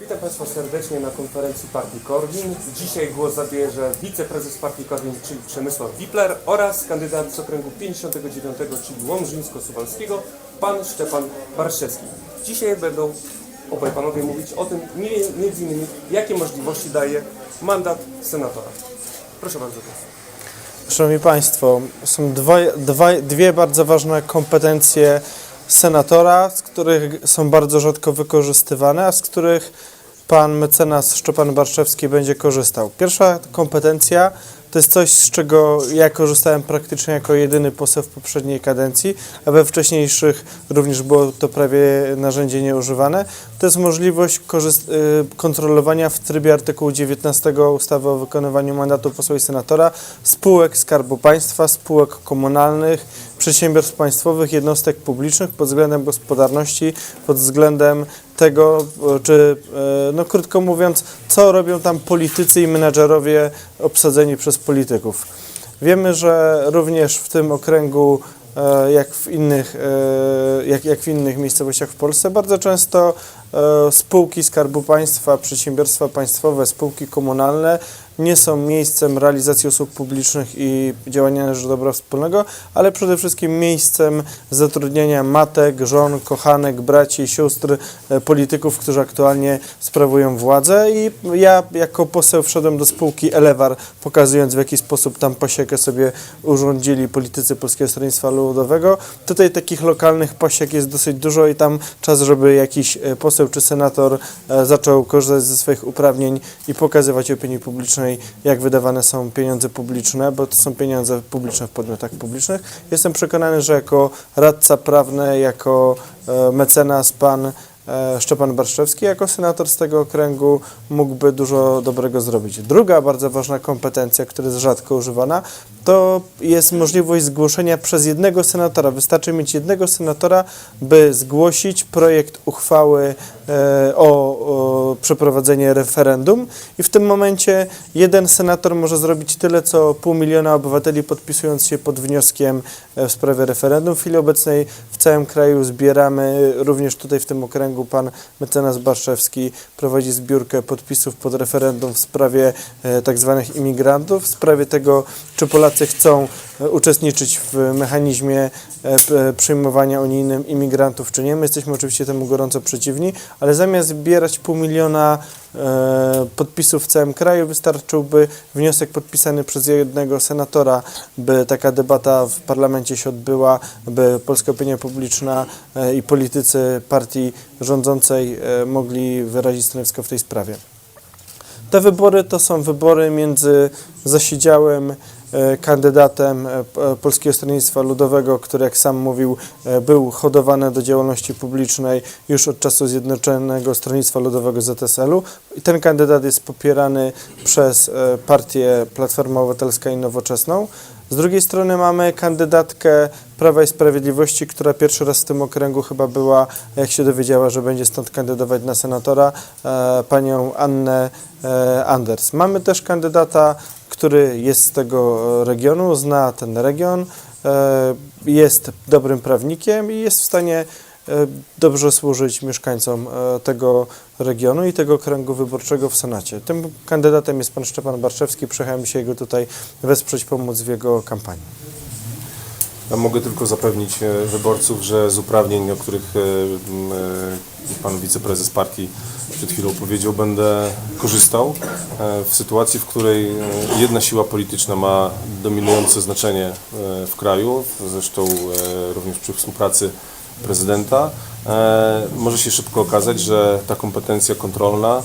Witam Państwa serdecznie na konferencji Partii Korwin. Dzisiaj głos zabierze wiceprezes Partii Korwin, czyli Przemysław Wipler oraz kandydat z okręgu 59, czyli Łomżyńsko-Suwalskiego, pan Szczepan Barszewski. Dzisiaj będą obaj panowie mówić o tym, mi- między innymi, jakie możliwości daje mandat senatora. Proszę bardzo. Szanowni Państwo, są dwoje, dwa, dwie bardzo ważne kompetencje senatora, z których są bardzo rzadko wykorzystywane, a z których pan mecenas Szczepan Barszewski będzie korzystał. Pierwsza kompetencja to jest coś, z czego ja korzystałem praktycznie jako jedyny poseł w poprzedniej kadencji, a we wcześniejszych również było to prawie narzędzie nieużywane. To jest możliwość y, kontrolowania w trybie artykułu 19 ustawy o wykonywaniu mandatu posła i senatora spółek Skarbu Państwa, spółek komunalnych, przedsiębiorstw państwowych, jednostek publicznych pod względem gospodarności, pod względem tego, e, czy, e, no krótko mówiąc, co robią tam politycy i menadżerowie obsadzeni przez polityków. Wiemy, że również w tym okręgu, e, jak w innych, jak, jak w innych miejscowościach w Polsce, bardzo często spółki Skarbu Państwa, przedsiębiorstwa państwowe, spółki komunalne nie są miejscem realizacji usług publicznych i działania na rzecz dobra wspólnego, ale przede wszystkim miejscem zatrudnienia matek, żon, kochanek, braci, sióstr, e, polityków, którzy aktualnie sprawują władzę i ja jako poseł wszedłem do spółki Elewar, pokazując w jaki sposób tam pasiekę sobie urządzili politycy Polskiego Stronnictwa Ludowego. Tutaj takich lokalnych pasiek jest dosyć dużo i tam czas, żeby jakiś e, poseł czy senator e, zaczął korzystać ze swoich uprawnień i pokazywać opinii publicznej, jak wydawane są pieniądze publiczne, bo to są pieniądze publiczne w podmiotach publicznych. Jestem przekonany, że jako radca prawny, jako e, mecenas pan Szczepan Barszczewski jako senator z tego okręgu mógłby dużo dobrego zrobić. Druga bardzo ważna kompetencja, która jest rzadko używana, to jest możliwość zgłoszenia przez jednego senatora. Wystarczy mieć jednego senatora, by zgłosić projekt uchwały e, o, o przeprowadzenie referendum i w tym momencie jeden senator może zrobić tyle, co pół miliona obywateli podpisując się pod wnioskiem e, w sprawie referendum. W chwili obecnej w całym kraju zbieramy, również tutaj w tym okręgu pan mecenas Barszewski prowadzi zbiórkę podpisów pod referendum w sprawie e, tak zwanych imigrantów, w sprawie tego, czy Polacy chcą e, uczestniczyć w mechanizmie przyjmowania unijnym imigrantów, czy nie. My jesteśmy oczywiście temu gorąco przeciwni, ale zamiast zbierać pół miliona e, podpisów w całym kraju, wystarczyłby wniosek podpisany przez jednego senatora, by taka debata w parlamencie się odbyła, by polska opinia publiczna e, i politycy partii rządzącej e, mogli wyrazić stanowisko w tej sprawie. Te wybory to są wybory między zasiedziałym e, kandydatem e, e, Polskiego Stronnictwa Ludowego, który jak sam mówił e, był hodowany do działalności publicznej już od czasu Zjednoczonego Stronnictwa Ludowego ZSL-u. I ten kandydat jest popierany przez e, partię Platforma Obywatelska i Nowoczesną. Z drugiej strony mamy kandydatkę Prawa i Sprawiedliwości, która pierwszy raz w tym okręgu chyba była, jak się dowiedziała, że będzie stąd kandydować na senatora, e, panią Annę e, Anders. Mamy też kandydata, który jest z tego regionu, zna ten region, e, jest dobrym prawnikiem i jest w stanie e, dobrze służyć mieszkańcom e, tego regionu i tego okręgu wyborczego w Senacie. Tym kandydatem jest pan Szczepan Barszewski. Przyjechałem się go tutaj wesprzeć, pomóc w jego kampanii. Ja mogę tylko zapewnić e, wyborców, że z uprawnień, o których e, e, pan wiceprezes partii przed chwilą powiedział, będę korzystał w sytuacji, w której jedna siła polityczna ma dominujące znaczenie w kraju, zresztą również przy współpracy prezydenta. Może się szybko okazać, że ta kompetencja kontrolna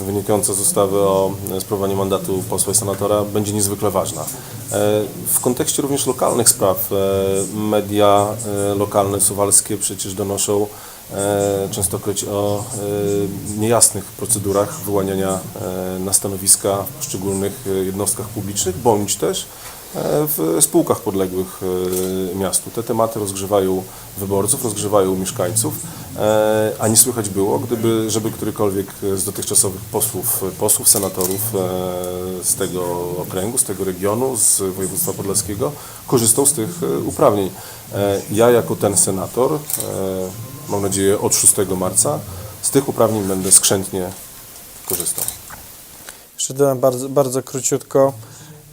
wynikająca z ustawy o sprawowaniu mandatu posła i senatora będzie niezwykle ważna. E, W kontekście również lokalnych spraw e, media e, lokalne suwalskie przecież donoszą częstokroć o niejasnych procedurach wyłaniania na stanowiska w poszczególnych jednostkach publicznych, bądź też w spółkach podległych e, miastu. Te tematy rozgrzewają wyborców, rozgrzewają mieszkańców, e, a nie słychać było, gdyby, żeby którykolwiek z dotychczasowych posłów, posłów, senatorów e, z tego okręgu, z tego regionu, z województwa podlaskiego korzystał z tych e, uprawnień. E, Ja jako ten senator, e, mam nadzieję od 6 marca, z tych uprawnień będę skrzętnie korzystał. Jeszcze bardzo, bardzo króciutko,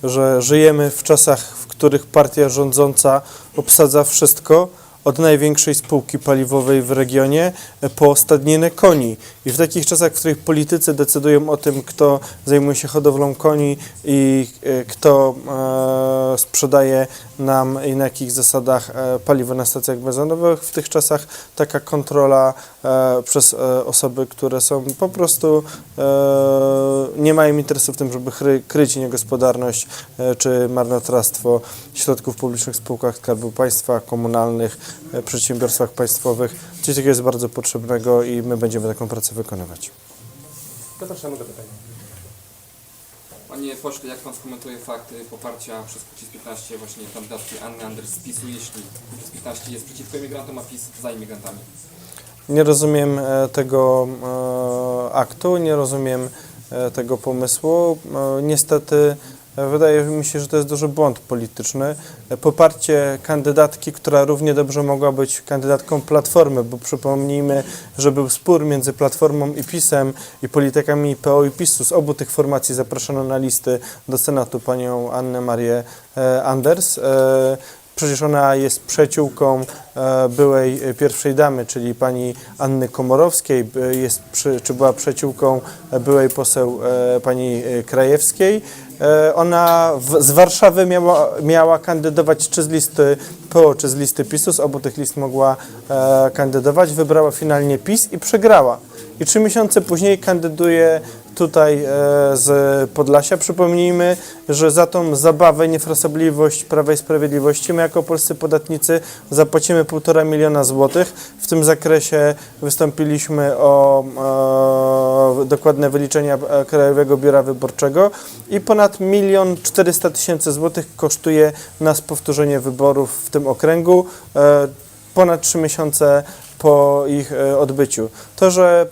że żyjemy w czasach, w których partia rządząca obsadza wszystko, od największej spółki paliwowej w regionie po stadninę koni. I w takich czasach, w których politycy decydują o tym, kto zajmuje się hodowlą koni i e, kto e, sprzedaje nam i na jakich zasadach e, paliwo na stacjach benzynowych, w tych czasach taka kontrola e, przez e, osoby, które są po prostu nie mają interesu w tym, żeby kryć niegospodarność czy marnotrawstwo środków publicznych w spółkach Skarbu Państwa, komunalnych, przedsiębiorstwach państwowych. Coś takiego jest bardzo potrzebnego i my będziemy taką pracę wykonywać. Zapraszamy do pytań. Panie pośle, jak pan skomentuje fakt y, poparcia przez Kukiz 15 właśnie kandydatki Anny Anders z PiSu, jeśli Kukiz 15 jest przeciwko imigrantom, a PiS za imigrantami? Nie rozumiem e, tego e, aktu, nie rozumiem e, tego pomysłu. Niestety wydaje mi się, że to jest duży błąd polityczny. E, Poparcie kandydatki, która równie dobrze mogła być kandydatką Platformy, bo przypomnijmy, że był spór między Platformą i PiSem i politykami PO i PiSu. Z obu tych formacji zaproszono na listy do Senatu panią Annę Marię e, Anders. E, Przecież ona jest przyjaciółką e, byłej e, pierwszej damy, czyli pani Anny Komorowskiej, by- jest czy była przyjaciółką e, byłej poseł e, pani e, Krajewskiej. E, Ona w, z Warszawy miała, miała kandydować czy z listy PO, czy z listy PiSu. Z obu tych list mogła e, kandydować. Wybrała finalnie PiS i przegrała. I trzy miesiące później kandyduje tutaj e, z Podlasia. Przypomnijmy, że za tą zabawę, niefrasobliwość Prawa i Sprawiedliwości my jako polscy podatnicy zapłacimy 1,5 miliona złotych. W tym zakresie wystąpiliśmy o e, dokładne wyliczenia e, Krajowego Biura Wyborczego i ponad milion 400 tysięcy złotych kosztuje nas powtórzenie wyborów w tym okręgu. E, ponad 3 miesiące po ich e, odbyciu. To, że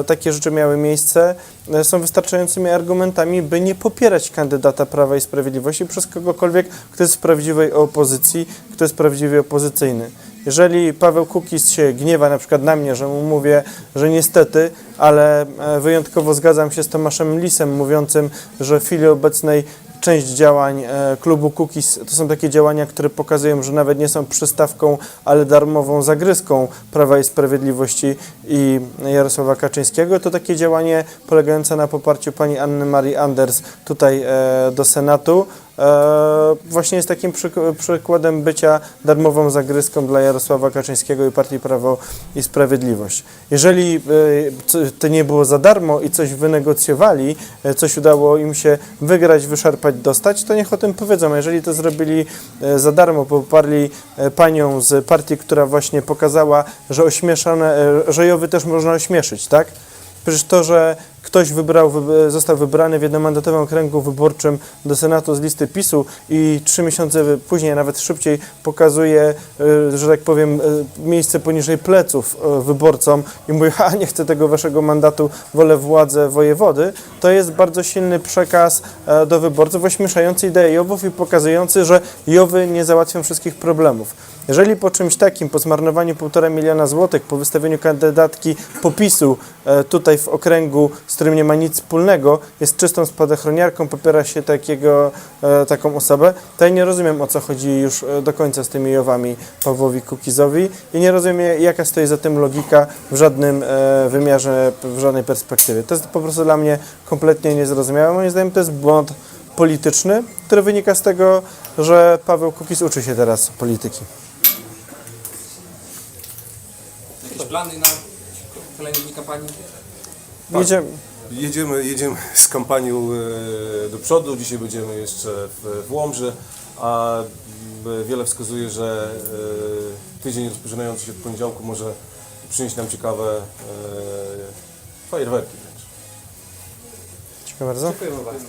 e, takie rzeczy miały miejsce, e, są wystarczającymi argumentami, by nie popierać kandydata Prawa i Sprawiedliwości przez kogokolwiek, kto jest w prawdziwej opozycji, kto jest prawdziwie opozycyjny. Jeżeli Paweł Kukiz się gniewa na przykład na mnie, że mu mówię, że niestety, ale wyjątkowo zgadzam się z Tomaszem Lisem mówiącym, że w chwili obecnej część działań e, klubu Cookies to są takie działania, które pokazują, że nawet nie są przystawką, ale darmową zagryzką Prawa i Sprawiedliwości i Jarosława Kaczyńskiego. To takie działanie polegające na poparciu pani Anny Marii Anders tutaj e, do Senatu właśnie jest takim przyk- przykładem bycia darmową zagryzką dla Jarosława Kaczyńskiego i Partii Prawo i Sprawiedliwość. Jeżeli e, to nie było za darmo i coś wynegocjowali, e, coś udało im się wygrać, wyszarpać, dostać, to niech o tym powiedzą. A jeżeli to zrobili e, za darmo, poparli e, panią z partii, która właśnie pokazała, że ośmieszane, e, że Jowy też można ośmieszyć, tak? Przecież to, że ktoś wybrał, wy- został wybrany w jednomandatowym okręgu wyborczym do Senatu z listy PiSu i trzy miesiące później, a nawet szybciej pokazuje, y, że tak powiem, y, miejsce poniżej pleców y, wyborcom i mówi, ha, nie chcę tego waszego mandatu, wolę władzę wojewody, to jest bardzo silny przekaz e, do wyborców ośmieszający ideę Jowów i pokazujący, że Jowy nie załatwią wszystkich problemów. Jeżeli po czymś takim, po zmarnowaniu 1,5 miliona złotych, po wystawieniu kandydatki popisu e, tutaj w okręgu, z którym nie ma nic wspólnego, jest czystą spadochroniarką, popiera się takiego, e, taką osobę, to ja nie rozumiem o co chodzi już e, do końca z tymi Jowami Pawłowi Kukizowi i nie rozumiem jaka stoi za tym logika w żadnym wymiarze, w żadnej perspektywie. To jest po prostu dla mnie kompletnie niezrozumiałe. Moim zdaniem to jest błąd polityczny, który wynika z tego, że Paweł Kukiz uczy się teraz polityki. Plany na kolejne dni kampanii? Jedziemy. Jedziemy, jedziemy z kampanią e, do przodu. Dzisiaj będziemy jeszcze w, w Łomży, a m, wiele wskazuje, że e, tydzień rozpoczynający się od poniedziałku może przynieść nam ciekawe e, fajerwerki wręcz. Dziękuję bardzo. Dziękujemy bardzo.